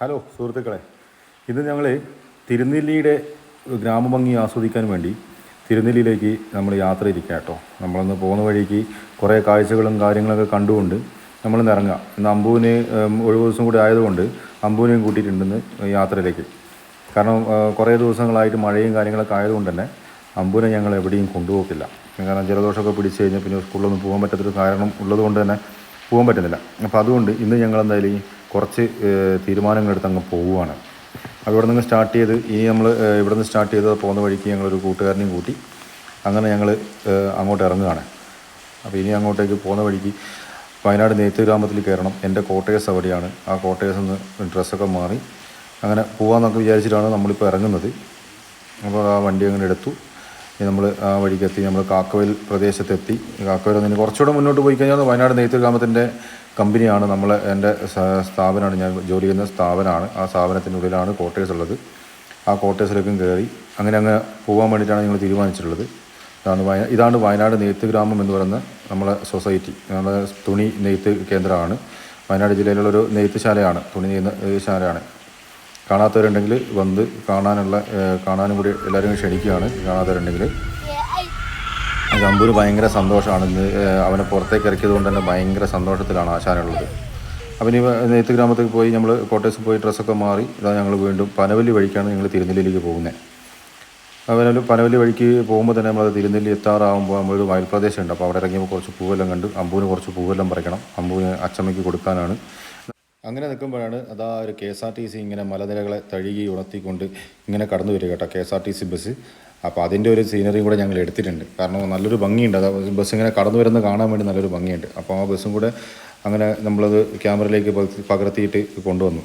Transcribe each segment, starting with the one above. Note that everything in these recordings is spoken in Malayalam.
ഹലോ സുഹൃത്തുക്കളെ. ഇന്ന് ഞങ്ങൾ തിരുനെല്ലിയുടെ ഗ്രാമഭംഗി ആസ്വദിക്കാൻ വേണ്ടി തിരുനെല്ലിയിലേക്ക് നമ്മൾ യാത്ര ഇരിക്കുക കേട്ടോ നമ്മളൊന്ന് പോകുന്ന വഴിക്ക് കുറേ കാഴ്ചകളും കാര്യങ്ങളൊക്കെ കണ്ടുകൊണ്ട് നമ്മൾ ഇറങ്ങുക ഇന്ന് അമ്പുവിന് ഒഴിവ് ദിവസം കൂടി ആയതുകൊണ്ട് അമ്പൂവിനെയും കൂട്ടിയിട്ടുണ്ടെന്ന് യാത്രയിലേക്ക്. കാരണം കുറേ ദിവസങ്ങളായിട്ട് മഴയും കാര്യങ്ങളൊക്കെ ആയതുകൊണ്ട് തന്നെ അമ്പൂനെ ഞങ്ങൾ എവിടെയും കൊണ്ടുപോകില്ല കാരണം ജലദോഷമൊക്കെ പിടിച്ച് കഴിഞ്ഞാൽ പിന്നെ സ്കൂളിലൊന്നും പോകാൻ പറ്റാത്തൊരു കാരണം ഉള്ളതുകൊണ്ട് തന്നെ പോകാൻ പറ്റുന്നില്ല. അപ്പോൾ അതുകൊണ്ട് ഇന്ന് ഞങ്ങൾ എന്തായാലും കുറച്ച് തീരുമാനങ്ങൾ തീരുമാനങ്ങളെടുത്ത് അങ്ങ് പോവുകയാണ്. അപ്പോൾ ഇവിടെ നിന്ന് സ്റ്റാർട്ട് ചെയ്ത് ഇനി നമ്മൾ ഇവിടെ നിന്ന് സ്റ്റാർട്ട് ചെയ്ത് പോകുന്ന വഴിക്ക് ഞങ്ങളൊരു കൂട്ടുകാരനെയും കൂട്ടി അങ്ങനെ ഞങ്ങൾ അങ്ങോട്ട് ഇറങ്ങുകയാണ്. അപ്പോൾ ഇനി അങ്ങോട്ടേക്ക് പോകുന്ന വഴിക്ക് വയനാട് നെയ്ത്ത് ഗ്രാമത്തിൽ കയറണം. എന്റെ കോട്ടയസ് അവിടെയാണ്. ആ കോട്ടേഴ്സിൽ നിന്ന് ഡ്രസ്സൊക്കെ മാറി. അങ്ങനെ പോകാമെന്നൊക്കെ വിചാരിച്ചിട്ടാണ് നമ്മളിപ്പോൾ ഇറങ്ങുന്നത്. അപ്പോൾ ആ വണ്ടി അങ്ങനെ എടുത്തു. നമ്മൾ ആ വഴിക്കെത്തി നമ്മൾ കാക്കവയൽ പ്രദേശത്തെത്തി. കാക്കവയൽ നിന്ന് കുറച്ചുകൂടെ മുന്നോട്ട് പോയി കഴിഞ്ഞാൽ വയനാട് നെയ്ത്ത് ഗ്രാമത്തിന്റെ കമ്പനിയാണ്. നമ്മൾ എന്റെ സ്ഥാപനമാണ്. ഞാൻ ജോലി ചെയ്യുന്ന സ്ഥാപനമാണ്. ആ സ്ഥാപനത്തിനുള്ളിലാണ് ക്വാർട്ടേഴ്സ് ഉള്ളത്. ആ ക്വാർട്ടേഴ്സിലേക്കും കയറി അങ്ങനെ അങ്ങ് പോകാൻ വേണ്ടിയിട്ടാണ് ഞങ്ങൾ തീരുമാനിച്ചിട്ടുള്ളത്. ഇതാണ് വയ ഇതാണ് വയനാട് നെയ്ത്ത് ഗ്രാമം എന്ന് പറയുന്ന നമ്മളെ സൊസൈറ്റി. നമ്മളെ തുണി നെയ്ത്ത് കേന്ദ്രമാണ്. വയനാട് ജില്ലയിലുള്ളൊരു നെയ്ത്ത് ശാലയാണ്. തുണി നെയ്യുന്ന ശാലയാണ്. കാണാത്തവരുണ്ടെങ്കിൽ വന്ന് കാണാനുള്ള കാണാനും കൂടി എല്ലാവരും ക്ഷണിക്കുകയാണ് കാണാത്തവരുണ്ടെങ്കിൽ. ജമ്പൂര് ഭയങ്കര സന്തോഷമാണ്. ഇന്ന് അവനെ പുറത്തേക്ക് ഇറക്കിയത് കൊണ്ട് തന്നെ ഭയങ്കര സന്തോഷത്തിലാണ് ആശാനുള്ളത്. അപ്പം ഇനി നെയ്ത്ത് ഗ്രാമത്തേക്ക് പോയി നമ്മൾ കോട്ടേഴ്സിൽ പോയി ഡ്രസ്സൊക്കെ മാറി ഇതാ ഞങ്ങൾ വീണ്ടും പനവല്ലി വഴിക്കാണ് ഞങ്ങൾ തിരുനെല്ലിയിലേക്ക് പോകുന്നത് അതുപോലെ പനവല്ലി വഴിക്ക് പോകുമ്പോൾ തന്നെ നമ്മൾ തിരുനെല്ലി എത്താറാകുമ്പോൾ നമ്മളൊരു വയൽ പ്രദേശമുണ്ട് അപ്പോൾ അവിടെ ഇറങ്ങിയപ്പോൾ കുറച്ച് പൂവെല്ലാം കണ്ട് അമ്പൂവിന് കുറച്ച് പൂവെല്ലാം പറിക്കണം. അമ്പൂവിന് അച്ചമ്മയ്ക്ക് കൊടുക്കാനാണ്. അങ്ങനെ നിൽക്കുമ്പോഴാണ് അതാ ഒരു K S R T C ഇങ്ങനെ മലനിരകളെ തഴുകി ഉണർത്തിക്കൊണ്ട് ഇങ്ങനെ കടന്നു വരിക കേട്ടോ K S R T C bus അപ്പോൾ അതിന്റെ ഒരു സീനറിയും കൂടെ ഞങ്ങൾ എടുത്തിട്ടുണ്ട്. കാരണം നല്ലൊരു ഭംഗിയുണ്ട്. അത് ബസ് ഇങ്ങനെ കടന്നു വരുന്നത് കാണാൻ വേണ്ടി നല്ലൊരു ഭംഗിയുണ്ട്. അപ്പോൾ ആ ബസ്സും കൂടെ അങ്ങനെ നമ്മളത് ക്യാമറയിലേക്ക് പകർത്തി- പകർത്തിയിട്ട് കൊണ്ടുവന്നു.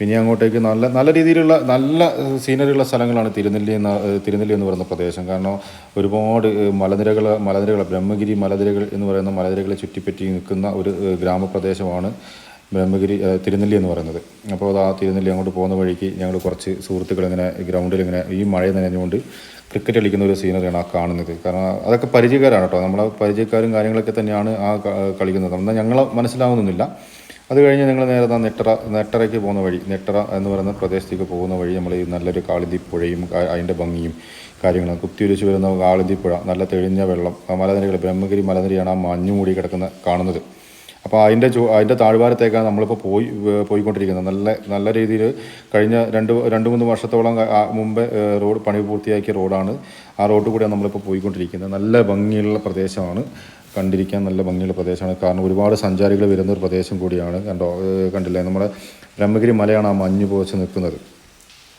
പിന്നെ അങ്ങോട്ടേക്ക് നല്ല നല്ല രീതിയിലുള്ള നല്ല സീനറിയുള്ള സ്ഥലങ്ങളാണ് തിരുനെല്ലി എന്ന തിരുനെല്ലി എന്ന് പറയുന്ന പ്രദേശം. കാരണം ഒരുപാട് മലനിരകൾ മലനിരകൾ ബ്രഹ്മഗിരി മലനിരകൾ എന്ന് പറയുന്ന മലനിരകളെ ചുറ്റിപ്പറ്റി നിൽക്കുന്ന ഒരു ഗ്രാമപ്രദേശമാണ് ബ്രഹ്മഗിരി തിരുനെല്ലി എന്ന് പറയുന്നത്. അപ്പോൾ അത് ആ തിരുനെല്ലി അങ്ങോട്ട് പോകുന്ന വഴിക്ക് ഞങ്ങൾ കുറച്ച് സുഹൃത്തുക്കൾ ഇങ്ങനെ ഗ്രൗണ്ടിൽ ഇങ്ങനെ ഈ മഴ നനഞ്ഞുകൊണ്ട് ക്രിക്കറ്റ് കളിക്കുന്ന ഒരു സീനറിയാണ് ആ കാണുന്നത്. കാരണം അതൊക്കെ പരിചയക്കാരാണ് കേട്ടോ. നമ്മളെ പരിചയക്കാരും കാര്യങ്ങളൊക്കെ തന്നെയാണ് ആ കളിക്കുന്നത്. എന്നാൽ ഞങ്ങളെ മനസ്സിലാവുന്നില്ല അത് കഴിഞ്ഞ് ഞങ്ങൾ നേരെ ആ നെട്ടറ നെട്ടറയ്ക്ക് പോകുന്ന വഴി നെട്ടറ എന്ന് പറയുന്ന പ്രദേശത്തേക്ക് പോകുന്ന വഴി നമ്മൾ ഈ നല്ലൊരു കാളിന്തി പുഴയും അതിന്റെ ഭംഗിയും കാര്യങ്ങളും കുത്തിയൊലിച്ച് വരുന്ന കാളിന്തി പുഴ നല്ല തെളിഞ്ഞ വെള്ളം മലനിരകൾ ബ്രഹ്മഗിരി മലനിരയാണ് ആ മഞ്ഞുമൂടി കിടക്കുന്ന കാണുന്നത്. അപ്പോൾ അതിന്റെ ചു അതിന്റെ താഴ്വാരത്തേക്കാണ് നമ്മളിപ്പോൾ പോയി പോയിക്കൊണ്ടിരിക്കുന്നത്. നല്ല നല്ല രീതിയിൽ കഴിഞ്ഞ രണ്ട് രണ്ട് മൂന്ന് വർഷത്തോളം മുമ്പേ റോഡ് പണി പൂർത്തിയാക്കിയ റോഡാണ്. ആ റോഡ് കൂടെയാണ് നമ്മളിപ്പോൾ പോയിക്കൊണ്ടിരിക്കുന്നത്. നല്ല ഭംഗിയുള്ള പ്രദേശമാണ്. കണ്ടിരിക്കാൻ നല്ല ഭംഗിയുള്ള പ്രദേശമാണ്. കാരണം ഒരുപാട് സഞ്ചാരികൾ വരുന്ന ഒരു പ്രദേശം കൂടിയാണ്. കണ്ടോ കണ്ടില്ലേ? നമ്മുടെ ബ്രഹ്മഗിരി മലയാണ് ആ മഞ്ഞ് പോച്ച് നിൽക്കുന്നത്.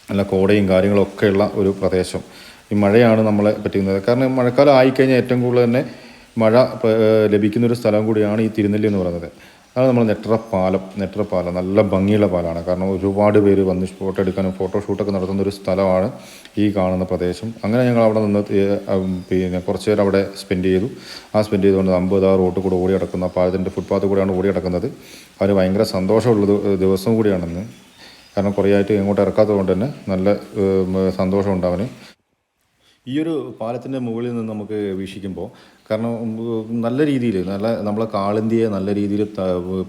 നല്ല കോടയും കാര്യങ്ങളൊക്കെയുള്ള ഒരു പ്രദേശം. ഈ മഴയാണ് നമ്മളെ പറ്റുന്നത് കാരണം മഴക്കാലം ആയിക്കഴിഞ്ഞാൽ ഏറ്റവും കൂടുതൽ തന്നെ മഴ ലഭിക്കുന്നൊരു സ്ഥലം കൂടിയാണ് ഈ തിരുനെല്ലി എന്ന് പറയുന്നത്. അതാണ് നമ്മൾ നെട്ടറ പാലം നെട്ടറ പാലം നല്ല ഭംഗിയുള്ള പാലമാണ് കാരണം ഒരുപാട് പേര് വന്ന് ഫോട്ടോ എടുക്കാനും ഫോട്ടോഷൂട്ടൊക്കെ നടത്തുന്ന ഒരു സ്ഥലമാണ് ഈ കാണുന്ന പ്രദേശം. അങ്ങനെ ഞങ്ങൾ അവിടെ നിന്ന് പിന്നെ കുറച്ച് നേരം അവിടെ സ്പെൻഡ് ചെയ്തു. ആ സ്പെൻഡ് ചെയ്തുകൊണ്ട് അമ്പത് ആ റോട്ട് കൂടെ ഓടി അടക്കുന്ന പാലത്തിന്റെ ഫുട്പാത്ത് കൂടെയാണ് ഓടി അടക്കുന്നത് അവന് ഭയങ്കര സന്തോഷമുള്ള ദിവസം കൂടിയാണെന്ന്. കാരണം കുറേ ആയിട്ട് ഇങ്ങോട്ട് ഇറക്കാത്തത് കൊണ്ട് തന്നെ നല്ല സന്തോഷമുണ്ട് അവന്. ഈ ഒരു പാലത്തിന്റെ മുകളിൽ നിന്ന് നമുക്ക് വീക്ഷിക്കുമ്പോൾ കാരണം നല്ല രീതിയിൽ നല്ല നമ്മളെ കാളിന്തിയെ നല്ല രീതിയിൽ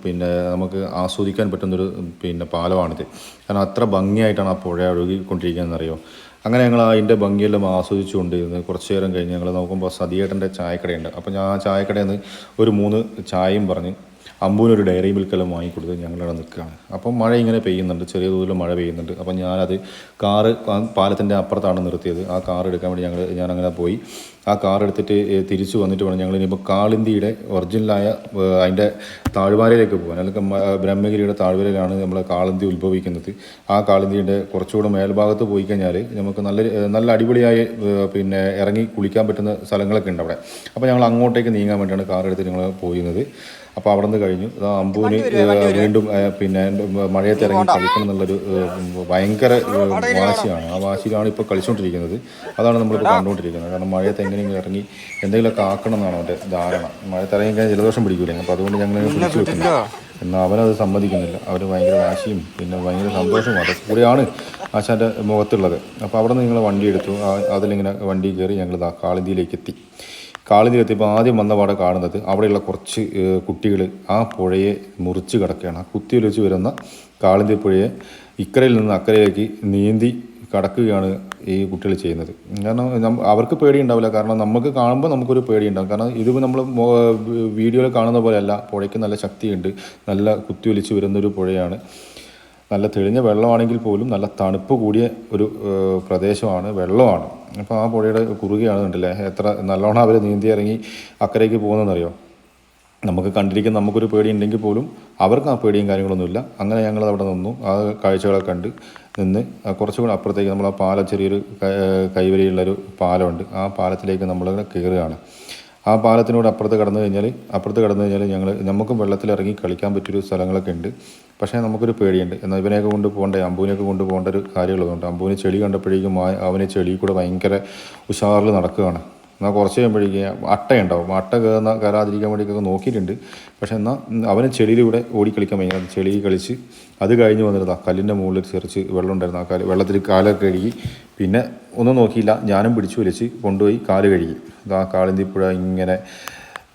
പിന്നെ നമുക്ക് ആസ്വദിക്കാൻ പറ്റുന്നൊരു പിന്നെ പാലമാണിത്. കാരണം അത്ര ഭംഗിയായിട്ടാണ് ആ പുഴ ഒഴുകിക്കൊണ്ടിരിക്കുന്നതെന്നറിയോ? അങ്ങനെ ഞങ്ങൾ അതിന്റെ ഭംഗിയെല്ലാം ആസ്വദിച്ചുകൊണ്ട് ഇരുന്ന് കുറച്ച് നേരം കഴിഞ്ഞ് ഞങ്ങൾ നോക്കുമ്പോൾ സതിയേട്ടന്റെ ചായക്കടയുണ്ട്. അപ്പോൾ ഞാൻ ആ ചായക്കടയിൽ നിന്ന് ഒരു മൂന്ന് ചായയും പറഞ്ഞ് അമ്പൂനൊരു ഡയറി മിൽക്കെല്ലാം വാങ്ങിക്കൊടുത്ത് ഞങ്ങളവിടെ നിൽക്കുകയാണ്. അപ്പം മഴ ഇങ്ങനെ പെയ്യുന്നുണ്ട് ചെറിയ തോതിൽ മഴ പെയ്യുന്നുണ്ട്. അപ്പം ഞാനത് കാറ് പാലത്തിന്റെ അപ്പുറത്താണ് നിർത്തിയത്. ആ കാർ എടുക്കാൻ വേണ്ടി ഞങ്ങൾ ഞാനങ്ങനെ പോയി. ആ കാർ എടുത്തിട്ട് തിരിച്ചു വന്നിട്ട് വേണം ഞങ്ങൾ ഇനിയിപ്പോൾ കാളിന്തിയുടെ ഒറിജിനലായ അതിന്റെ താഴ്വാരയിലേക്ക് പോകാൻ അല്ലെങ്കിൽ ബ്രഹ്മഗിരിയുടെ താഴ്വരയിലാണ് നമ്മൾ കാളിന്തി ഉത്ഭവിക്കുന്നത്. ആ കാളിന്തിയുടെ കുറച്ചുകൂടെ മേൽഭാഗത്ത് പോയി കഴിഞ്ഞാൽ നമുക്ക് നല്ല നല്ല അടിപൊളിയായി പിന്നെ ഇറങ്ങി കുളിക്കാൻ പറ്റുന്ന സ്ഥലങ്ങളൊക്കെ ഉണ്ട് അവിടെ. അപ്പോൾ ഞങ്ങൾ അങ്ങോട്ടേക്ക് നീങ്ങാൻ വേണ്ടിയാണ് കാർ എടുത്ത് ഞങ്ങൾ പോയിരുന്നത്. അപ്പോൾ അവിടെ നിന്ന് കഴിഞ്ഞു അമ്പൂന് വീണ്ടും പിന്നെ മഴയത്ത് ഇറങ്ങി കളിക്കണം എന്നുള്ളൊരു ഭയങ്കര വാശിയാണ്. ആ വാശിയിലാണ് ഇപ്പോൾ കളിച്ചുകൊണ്ടിരിക്കുന്നത് അതാണ് നമ്മളിപ്പോൾ കണ്ടുകൊണ്ടിരിക്കുന്നത്. കാരണം മഴയത്ത് എങ്ങനെയെങ്കിലും ഇറങ്ങി എന്തെങ്കിലുമൊക്കെ ആക്കണം എന്നാണ് അവന്റെ ധാരണ. മഴയത്ത് ഇറങ്ങി കഴിഞ്ഞാൽ ജലദോഷം പിടിക്കൂലേ? അപ്പോൾ അതുകൊണ്ട് ഞങ്ങൾ പിടിച്ചു വെക്കുന്നു. എന്നാൽ അവനത് സമ്മതിക്കുന്നില്ല. അവർ ഭയങ്കര വാശിയും പിന്നെ ഭയങ്കര സന്തോഷവും അതൊക്കെ കൂടിയാണ് ആശാന്റെ മുഖത്തുള്ളത്. അപ്പോൾ അവിടെ നിന്ന് ഞങ്ങൾ വണ്ടി എടുത്തു. അതിലിങ്ങനെ വണ്ടി കയറി ഞങ്ങൾ കാളിന്തിയിലേക്ക് എത്തി കാളിന്തിയിലെത്തിയപ്പോൾ ആദ്യം വന്ന പാടെ കാണുന്നത് അവിടെയുള്ള കുറച്ച് കുട്ടികൾ ആ പുഴയെ മുറിച്ച് കിടക്കുകയാണ്. ആ കുത്തിയൊലിച്ച് വരുന്ന കാളിന്തി പുഴയെ ഇക്കരയിൽ നിന്ന് അക്കരയിലേക്ക് നീന്തി കടക്കുകയാണ് ഈ കുട്ടികൾ ചെയ്യുന്നത്. കാരണം അവർക്ക് പേടിയുണ്ടാവില്ല. കാരണം നമുക്ക് കാണുമ്പോൾ നമുക്കൊരു പേടിയുണ്ടാകും കാരണം ഇത് നമ്മൾ വീഡിയോയിൽ കാണുന്ന പോലെയല്ല. പുഴയ്ക്ക് നല്ല ശക്തിയുണ്ട്. നല്ല കുത്തിയൊലിച്ച് വരുന്നൊരു പുഴയാണ്. നല്ല തെളിഞ്ഞ വെള്ളമാണെങ്കിൽ പോലും നല്ല തണുപ്പ് കൂടിയ ഒരു പ്രദേശമാണ് വെള്ളമാണ്. അപ്പോൾ ആ പുഴയുടെ കുറുകയാണ് കണ്ടില്ലേ? എത്ര നല്ലോണം അവർ നീന്തി ഇറങ്ങി അക്കരയ്ക്ക് പോകുന്നതെന്നറിയോ? നമുക്ക് കണ്ടിരിക്കുന്ന നമുക്കൊരു പേടി ഉണ്ടെങ്കിൽ പോലും അവർക്ക് ആ പേടിയും കാര്യങ്ങളൊന്നുമില്ല. അങ്ങനെ ഞങ്ങൾ അവിടെ നിന്നു. ആ കാഴ്ചകളൊക്കെ കണ്ട് നിന്ന് കുറച്ചുകൂടെ അപ്പുറത്തേക്ക് നമ്മൾ ആ പാല ചെറിയൊരു കൈവരിയുള്ളൊരു പാലമുണ്ട്. ആ പാലത്തിലേക്ക് നമ്മളിങ്ങനെ കയറുകയാണ് ആ പാലത്തിനോട് അപ്പുറത്ത് കടന്നു കഴിഞ്ഞാൽ അപ്പുറത്ത് കടന്നു കഴിഞ്ഞാൽ ഞങ്ങൾ നമുക്കും വെള്ളത്തിൽ ഇറങ്ങി കളിക്കാൻ പറ്റിയൊരു സ്ഥലങ്ങളൊക്കെ ഉണ്ട്. പക്ഷേ നമുക്കൊരു പേടിയുണ്ട്. എന്നാൽ ഇവനെയൊക്കെ കൊണ്ട് പോകേണ്ട അമ്പൂവിനെയൊക്കെ കൊണ്ട് പോകേണ്ട ഒരു കാര്യമുള്ളതുകൊണ്ട് അമ്പൂവിന് ചെളി കണ്ടപ്പോഴേക്കും അവനെ ചെളി കൂടെ ഭയങ്കര ഉഷാറിൽ നടക്കുകയാണ്. എന്നാൽ കുറച്ച് കഴിയുമ്പോഴേക്കും അട്ടയുണ്ടാവും. അട്ട കയറുന്ന കയറാതിരിക്കാൻ വേണ്ടിയൊക്കെ നോക്കിയിട്ടുണ്ട്. പക്ഷെ എന്നാൽ അവന് ചെളിയിലൂടെ ഓടിക്കളിക്കാൻ ഭയങ്കര ചെളി കളിച്ച് അത് കഴിഞ്ഞ് വന്നിരുന്ന കല്ലിന്റെ മുകളിൽ ചെറിച്ച് വെള്ളം ഉണ്ടായിരുന്നു. ആ കാൽ വെള്ളത്തിൽ കാലൊക്കെ കഴുകി. പിന്നെ ഒന്നും നോക്കിയില്ല. ഞാനും പിടിച്ചു വലിച്ച് കൊണ്ടുപോയി കാൽ കഴുകി. ഇതാ കാളിന്തിപ്പുഴ ഇങ്ങനെ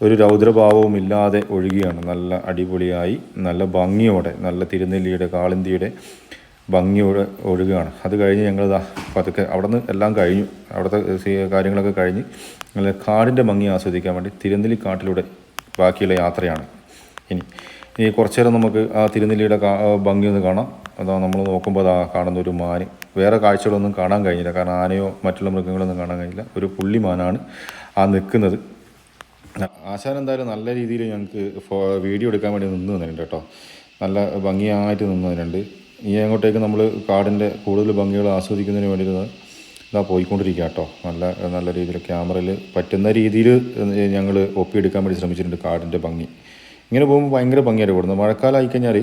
ഒരു രൗദ്രഭാവവും ഇല്ലാതെ ഒഴുകിയാണ്. നല്ല അടിപൊളിയായി നല്ല ഭംഗിയോടെ നല്ല തിരുനെല്ലിയുടെ കാളിന്തിയുടെ ഭംഗിയോടെ ഒഴുകുകയാണ്. അത് കഴിഞ്ഞ് ഞങ്ങൾ ഇതാ പതുക്കെ അവിടെ നിന്ന് എല്ലാം കഴിഞ്ഞു. അവിടുത്തെ കാര്യങ്ങളൊക്കെ കഴിഞ്ഞ് ഞങ്ങൾ കാടിന്റെ ഭംഗി ആസ്വദിക്കാൻ വേണ്ടി തിരുനെല്ലി കാട്ടിലൂടെ ബാക്കിയുള്ള യാത്രയാണ് ഇനി. ഇനി കുറച്ച് നേരം നമുക്ക് ആ തിരുനെല്ലിയുടെ ഭംഗി ഒന്ന് കാണാം. അതാ നമ്മൾ നോക്കുമ്പോൾ അതാ കാണുന്ന ഒരു മാന്. വേറെ കാഴ്ചകളൊന്നും കാണാൻ കഴിഞ്ഞില്ല. കാരണം ആനയോ മറ്റുള്ള മൃഗങ്ങളൊന്നും കാണാൻ കഴിഞ്ഞില്ല. ഒരു പുള്ളിമാനാണ് ആ നിൽക്കുന്നത്. ആശാൻ എന്തായാലും നല്ല രീതിയിൽ ഞങ്ങൾക്ക് വീഡിയോ എടുക്കാൻ വേണ്ടി നിന്ന് തന്നിട്ടുണ്ട് കേട്ടോ. നല്ല ഭംഗിയായിട്ട് നിന്ന് തന്നിട്ടുണ്ട് ഇനി അങ്ങോട്ടേക്ക് നമ്മൾ കാടിന്റെ കൂടുതൽ ഭംഗികൾ ആസ്വദിക്കുന്നതിന് വേണ്ടിയിട്ട് ഇതാ പോയിക്കൊണ്ടിരിക്കുക കേട്ടോ. നല്ല നല്ല രീതിയിൽ ക്യാമറയിൽ പറ്റുന്ന രീതിയിൽ ഞങ്ങൾ ഒപ്പിയെടുക്കാൻ വേണ്ടി ശ്രമിച്ചിട്ടുണ്ട് കാടിന്റെ ഭംഗി. ഇങ്ങനെ പോകുമ്പോൾ ഭയങ്കര ഭംഗിയായിട്ട് കൂടുന്നത് മഴക്കാലം ആയിക്കഴിഞ്ഞാൽ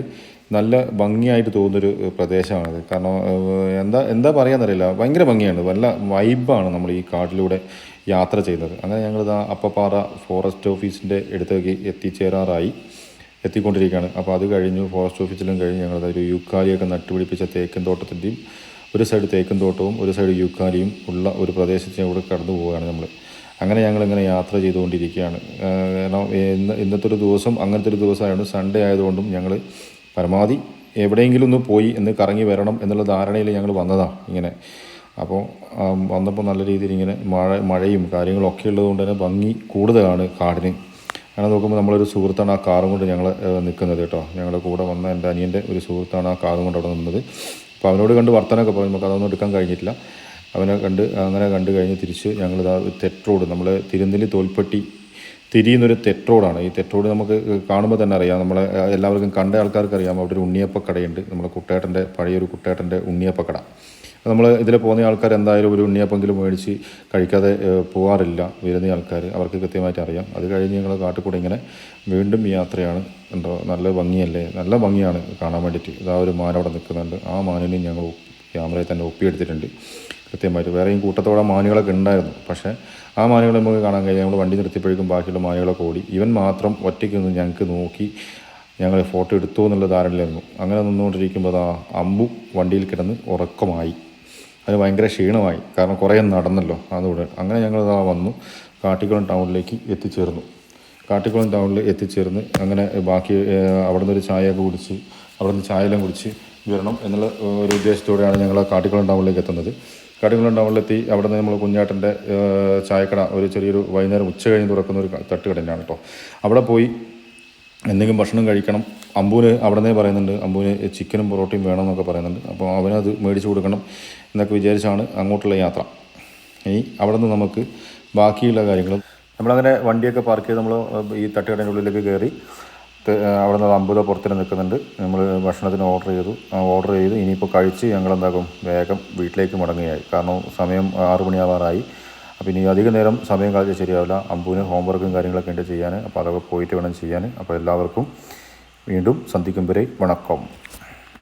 നല്ല ഭംഗിയായിട്ട് തോന്നുന്നൊരു പ്രദേശമാണത്. കാരണം എന്താ എന്താ പറയാന്നറിയില്ല. ഭയങ്കര ഭംഗിയാണ്. നല്ല വൈബാണ് നമ്മൾ ഈ കാട്ടിലൂടെ യാത്ര ചെയ്യുന്നത്. അങ്ങനെ ഞങ്ങളിതാ അപ്പപ്പാറ ഫോറസ്റ്റ് ഓഫീസിന്റെ അടുത്തേക്ക് എത്തിച്ചേരാറായി. എത്തിക്കൊണ്ടിരിക്കുകയാണ്. അപ്പോൾ അത് കഴിഞ്ഞു ഫോറസ്റ്റ് ഓഫീസിലും കഴിഞ്ഞ് ഞങ്ങൾ ഒരു യുക്കാലിയൊക്കെ നട്ടുപിടിപ്പിച്ച തേക്കൻ തോട്ടത്തിന്റെയും ഒരു സൈഡ് തേക്കൻ തോട്ടവും ഒരു സൈഡ് യുക്കാലിയും ഉള്ള ഒരു പ്രദേശത്തിലൂടെ കടന്നു പോവുകയാണ് നമ്മൾ. അങ്ങനെ ഞങ്ങളിങ്ങനെ യാത്ര ചെയ്തുകൊണ്ടിരിക്കുകയാണ്. കാരണം ഇന്ന് ഇന്നത്തെ ഒരു ദിവസം അങ്ങനത്തെ ഒരു ദിവസമായതുകൊണ്ട് സൺഡേ ആയതുകൊണ്ടും ഞങ്ങൾ പരമാവധി എവിടെയെങ്കിലും ഒന്ന് പോയി എന്ന് കറങ്ങി വരണം എന്നുള്ള ധാരണയിൽ ഞങ്ങൾ വന്നതാണ് ഇങ്ങനെ. അപ്പോൾ വന്നപ്പോൾ നല്ല രീതിയിൽ ഇങ്ങനെ മഴ മഴയും കാര്യങ്ങളൊക്കെ ഉള്ളതുകൊണ്ട് തന്നെ ഭംഗി കൂടുതലാണ് കാടിന്. അങ്ങനെ നോക്കുമ്പോൾ നമ്മളൊരു സുഹൃത്താണ് ആ കാറും കൊണ്ട് ഞങ്ങൾ നിൽക്കുന്നത് കേട്ടോ. ഞങ്ങളുടെ കൂടെ വന്ന എന്റെ അനിയന്റെ ഒരു സുഹൃത്താണ് ആ കാറും കൊണ്ട് അവിടെ നിന്നത്. അപ്പോൾ അവനോട് കണ്ട് വർത്തനമൊക്കെ പറഞ്ഞു നമുക്ക് അതൊന്നും എടുക്കാൻ കഴിഞ്ഞിട്ടില്ല. അവനെ കണ്ട് അങ്ങനെ കണ്ടു കഴിഞ്ഞ് തിരിച്ച് ഞങ്ങളിതാ തെറ്റ് റോഡ് നമ്മൾ തിരുനെല്ലി തോൽപ്പെട്ടി തിരിയുന്നൊരു തെറ്റോടാണ്. ഈ തെറ്റോട് നമുക്ക് കാണുമ്പോൾ തന്നെ അറിയാം. നമ്മളെ എല്ലാവർക്കും കണ്ട ആൾക്കാർക്ക് അറിയാം അവിടെ ഒരു ഉണ്ണിയപ്പക്കടയുണ്ട്. നമ്മുടെ കുട്ടേട്ടന്റെ പഴയൊരു കുട്ടേട്ടന്റെ ഉണ്ണിയപ്പക്കട. നമ്മൾ ഇതിൽ പോകുന്ന ആൾക്കാർ എന്തായാലും ഒരു ഉണ്ണിയപ്പെങ്കിലും മേടിച്ച് കഴിക്കാതെ പോകാറില്ല വരുന്ന ആൾക്കാർ അവർക്ക് കൃത്യമായിട്ട് അറിയാം. അത് കഴിഞ്ഞ് ഞങ്ങൾ കാട്ടിക്കൂടെ ഇങ്ങനെ വീണ്ടും യാത്രയാണ്. എന്തോ നല്ല ഭംഗിയല്ലേ? നല്ല ഭംഗിയാണ് കാണാൻ വേണ്ടിയിട്ട്. ഇതാ ഒരു മാൻ അവിടെ നിൽക്കുന്നുണ്ട്. ആ മാനിനെയും ഞങ്ങൾ ക്യാമറയിൽ തന്നെ ഒപ്പിയെടുത്തിട്ടുണ്ട്. കൃത്യമായിട്ട്. വേറെയും കൂട്ടത്തോടെ മാനുകളൊക്കെ ഉണ്ടായിരുന്നു. പക്ഷേ ആ മാനുകളെ നമുക്ക് കാണാൻ കഴിഞ്ഞാൽ നമ്മൾ വണ്ടി നിർത്തിയപ്പോഴേക്കും ബാക്കിയുള്ള മാനുകളൊക്കെ ഓടി. ഇവൻ മാത്രം ഒറ്റയ്ക്ക് നിന്ന് ഞങ്ങൾക്ക് നോക്കി ഞങ്ങൾ ഫോട്ടോ എടുത്തു എന്നുള്ള ധാരണയിലായിരുന്നു. അങ്ങനെ നിന്നുകൊണ്ടിരിക്കുമ്പോൾ ആ അമ്പു വണ്ടിയിൽ കിടന്ന് ഉറക്കമായി. അത് ഭയങ്കര ക്ഷീണമായി. കാരണം കുറേ നടന്നല്ലോ അതുകൊണ്ട്. അങ്ങനെ ഞങ്ങൾ ഇതാ വന്നു. കാട്ടിക്കുളം ടൗണിലേക്ക് എത്തിച്ചേർന്നു. കാട്ടിക്കുളം ടൗണിൽ എത്തിച്ചേർന്ന് അങ്ങനെ ബാക്കി അവിടെ ഒരു ചായയൊക്കെ കുടിച്ച് അവിടുന്ന് ചായയെല്ലാം കുടിച്ച് വരണം എന്നുള്ള ഒരു ഉദ്ദേശത്തോടെയാണ് ഞങ്ങൾ കാട്ടിക്കുളം ടൗണിലേക്ക് എത്തുന്നത്. കാട്ടിക്കുളം ടൗണിലെത്തി അവിടെ നിന്ന് നമ്മൾ കുഞ്ഞാട്ടന്റെ ചായക്കട ഒരു ചെറിയൊരു വൈകുന്നേരം ഉച്ച കഴിഞ്ഞ് തുറക്കുന്ന ഒരു തട്ടുകടയാണ് കേട്ടോ അവിടെ പോയി എന്തെങ്കിലും ഭക്ഷണം കഴിക്കണം. അമ്പൂന് അവിടെ നിന്നേ പറയുന്നുണ്ട്. അമ്പൂന് ചിക്കനും പൊറോട്ടയും വേണം എന്നൊക്കെ പറയുന്നുണ്ട്. അപ്പോൾ അവനത് മേടിച്ച് കൊടുക്കണം എന്നൊക്കെ വിചാരിച്ചാണ് അങ്ങോട്ടുള്ള യാത്ര. ഇനി അവിടെ നിന്ന് നമുക്ക് ബാക്കിയുള്ള കാര്യങ്ങളും. നമ്മളങ്ങനെ വണ്ടിയൊക്കെ പാർക്ക് ചെയ്ത് നമ്മൾ ഈ തട്ടുകടേന്റെ ഉള്ളിലേക്ക് കയറി അവിടെ നിന്ന് അമ്പത് പുറത്തിന് നിൽക്കുന്നുണ്ട്. നമ്മൾ ഭക്ഷണത്തിന് ഓർഡർ ചെയ്തു. ഓർഡർ ചെയ്ത് ഇനിയിപ്പോൾ കഴിച്ച് ഞങ്ങൾ എന്താക്കും വേഗം വീട്ടിലേക്ക് മടങ്ങുകയായി. കാരണം സമയം ആറ് മണിയാവാറായി. അപ്പോൾ ഇനി അധികം നേരം സമയം കളിച്ച് ശരിയാവില്ല. അമ്പൂന് ഹോംവർക്കും കാര്യങ്ങളൊക്കെ ഉണ്ട് ചെയ്യാൻ അപ്പോൾ അതൊക്കെ പോയിട്ട് വേണം ചെയ്യാൻ അപ്പോൾ എല്ലാവർക്കും വീണ്ടും സന്ധിക്കും വരെ വണക്കം.